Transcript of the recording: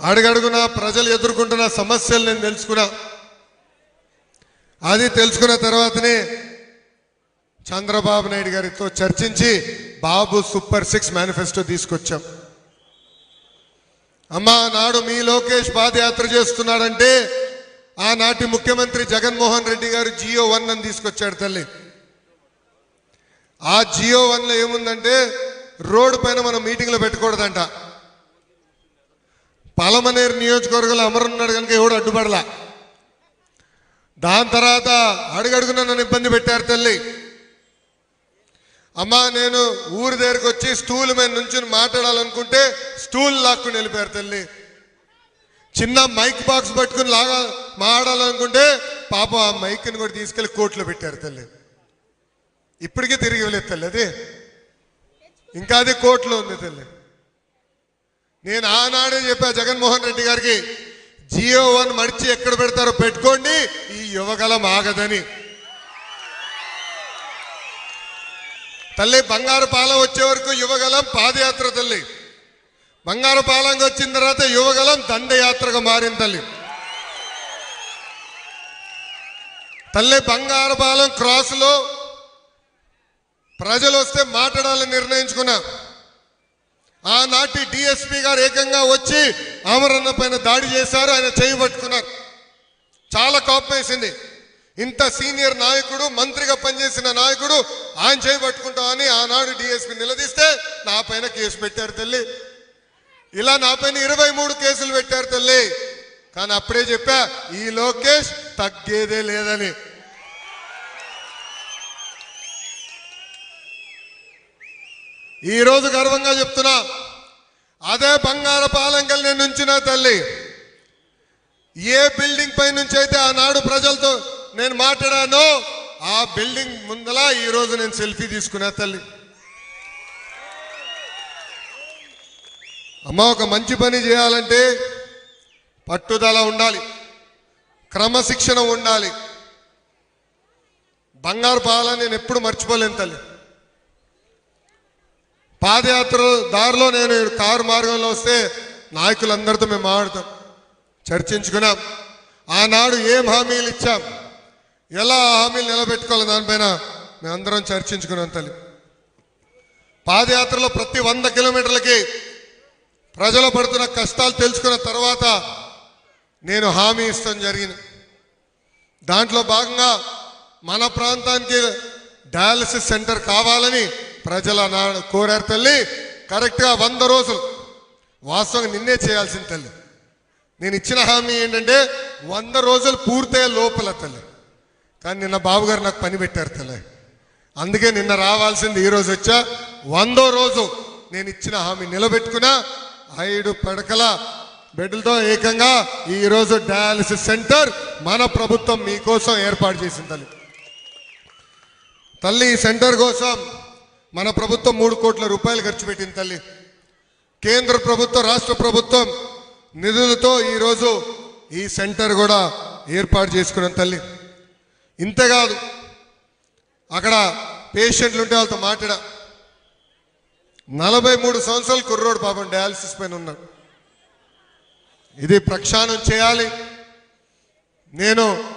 అడుగడుగున ప్రజలు ఎదుర్కొంటున్న సమస్యలు నేను తెలుసుకున్నా. అది తెలుసుకున్న తర్వాతనే చంద్రబాబు నాయుడు గారితో చర్చించి బాబు సూపర్ సిక్స్ మేనిఫెస్టో తీసుకొచ్చాం. అమ్మా నాడు మీ లోకేష్ పాదయాత్ర చేస్తున్నాడంటే ఆనాటి ముఖ్యమంత్రి జగన్మోహన్ రెడ్డి గారు జియో వన్ అని తీసుకొచ్చాడు తల్లి. ఆ జియో వన్లో ఏముందంటే రోడ్డు పైన మనం మీటింగ్లో పెట్టకూడదంట. పలమనేరు నియోజకవర్గంలో అమరున్నాడు కనుక ఎవడు అడ్డుపడలా. దాని తర్వాత అడుగడుగున నన్ను ఇబ్బంది పెట్టారు తల్లి. అమ్మా నేను ఊరి దగ్గరకు వచ్చి స్టూల్ మీద నుంచి మాట్లాడాలనుకుంటే స్టూల్ లాక్కుని వెళ్ళిపోయారు తల్లి. చిన్న మైక్ బాక్స్ పట్టుకుని లాగా మాట్లాడాలనుకుంటే పాపం ఆ మైక్ని కూడా తీసుకెళ్ళి కోర్టులో పెట్టారు తల్లి. ఇప్పటికీ తిరిగి వెళ్ళేది తల్లి అది. ఇంకా అది కోర్టులో ఉంది తల్లి. నేను ఆనాడే చెప్పా జగన్మోహన్ రెడ్డి గారికి జియో వన్ మడిచి ఎక్కడ పెడతారో పెట్టుకోండి ఈ యువగలం ఆగదని. తల్లి బంగారు పాలెం వచ్చే వరకు యువగలం పాదయాత్ర తల్లి. బంగారుపాలెంకి వచ్చిన తర్వాత యువగలం దండయాత్రగా మారింది తల్లి. తల్లి బంగారుపాలెం క్రాస్లో ప్రజలు వస్తే మాట్లాడాలని నిర్ణయించుకున్నా. ఆనాటి డిఎస్పి గారు ఏకంగా వచ్చి అమరన్న పైన దాడి చేశారు ఆయన చేయబట్టుకున్నారు చాలా కోపం వేసింది. ఇంత సీనియర్ నాయకుడు మంత్రిగా పనిచేసిన నాయకుడు ఆయన చేయబట్టుకుంటామని ఆనాడు డిఎస్పి నిలదీస్తే నా పైన కేసు పెట్టారు తల్లి. ఇలా నా పైన ఇరవై మూడు కేసులు పెట్టారు తల్లి. కానీ అప్పుడే చెప్పా ఈ లోకేష్ తగ్గేదే లేదని. ఈ రోజు గర్వంగా చెప్తున్నా. అదే బంగారు పాలంకల్ నేను ఉంచిన తల్లి ఏ బిల్డింగ్ పై నుంచి అయితే ఆనాడు ప్రజలతో నేను మాట్లాడానో ఆ బిల్డింగ్ ముందల ఈ రోజు నేను సెల్ఫీ తీసుకున్నా తల్లి. అమ్మ ఒక మంచి పని చేయాలంటే పట్టుదల ఉండాలి క్రమశిక్షణ ఉండాలి. బంగారు పాల నేను ఎప్పుడు మర్చిపోలేను తల్లి. పాదయాత్ర దారిలో నేను కారు మార్గంలో వస్తే నాయకులందరితో మేము మాట్లాడతాం. చర్చించుకున్నాం. ఆనాడు ఏం హామీలు ఇచ్చాం? ఎలా ఆ హామీలు నిలబెట్టుకోవాలి దానిపైన మేమందరం చర్చించుకున్నాం తల్లి. పాదయాత్రలో ప్రతి వంద కిలోమీటర్లకి ప్రజలు పడుతున్న కష్టాలు తెలుసుకున్న తర్వాత నేను హామీ ఇస్తాం జరిగింది. దాంట్లో భాగంగా మన ప్రాంతానికి డయాలసిస్ సెంటర్ కావాలని ప్రజల నాడు కోరారు తల్లి. కరెక్ట్గా వంద రోజులు. వాస్తవంగా నిన్నే చేయాల్సిన తల్లి. నేను ఇచ్చిన హామీ ఏంటంటే వంద రోజులు పూర్తయ్యే లోపల తల్లి. కానీ నిన్న బాబుగారు నాకు పని పెట్టారు తల్లి. అందుకే నిన్న రావాల్సింది ఈ రోజు వచ్చా. వందో రోజు నేను ఇచ్చిన హామీ నిలబెట్టుకున్నా. ఐదు పడకల బెడ్లతో ఏకంగా ఈ రోజు డయాలసిస్ సెంటర్ మన ప్రభుత్వం మీకోసం ఏర్పాటు చేసింది తల్లి. తల్లి ఈ సెంటర్ కోసం మన ప్రభుత్వం మూడు కోట్ల రూపాయలు ఖర్చు పెట్టింది తల్లి. కేంద్ర ప్రభుత్వం రాష్ట్ర ప్రభుత్వం నిధులతో ఈరోజు ఈ సెంటర్ కూడా ఏర్పాటు చేసుకున్నాం తల్లి. ఇంతేకాదు అక్కడ పేషెంట్లు ఉంటే వాళ్ళతో మాట్లాడా. నలభై మూడు సంవత్సరాలు కుర్రోడు పాపం డయాలసిస్ పైన ఉన్నాడు. ఇది ప్రక్షాళన చేయాలి. నేను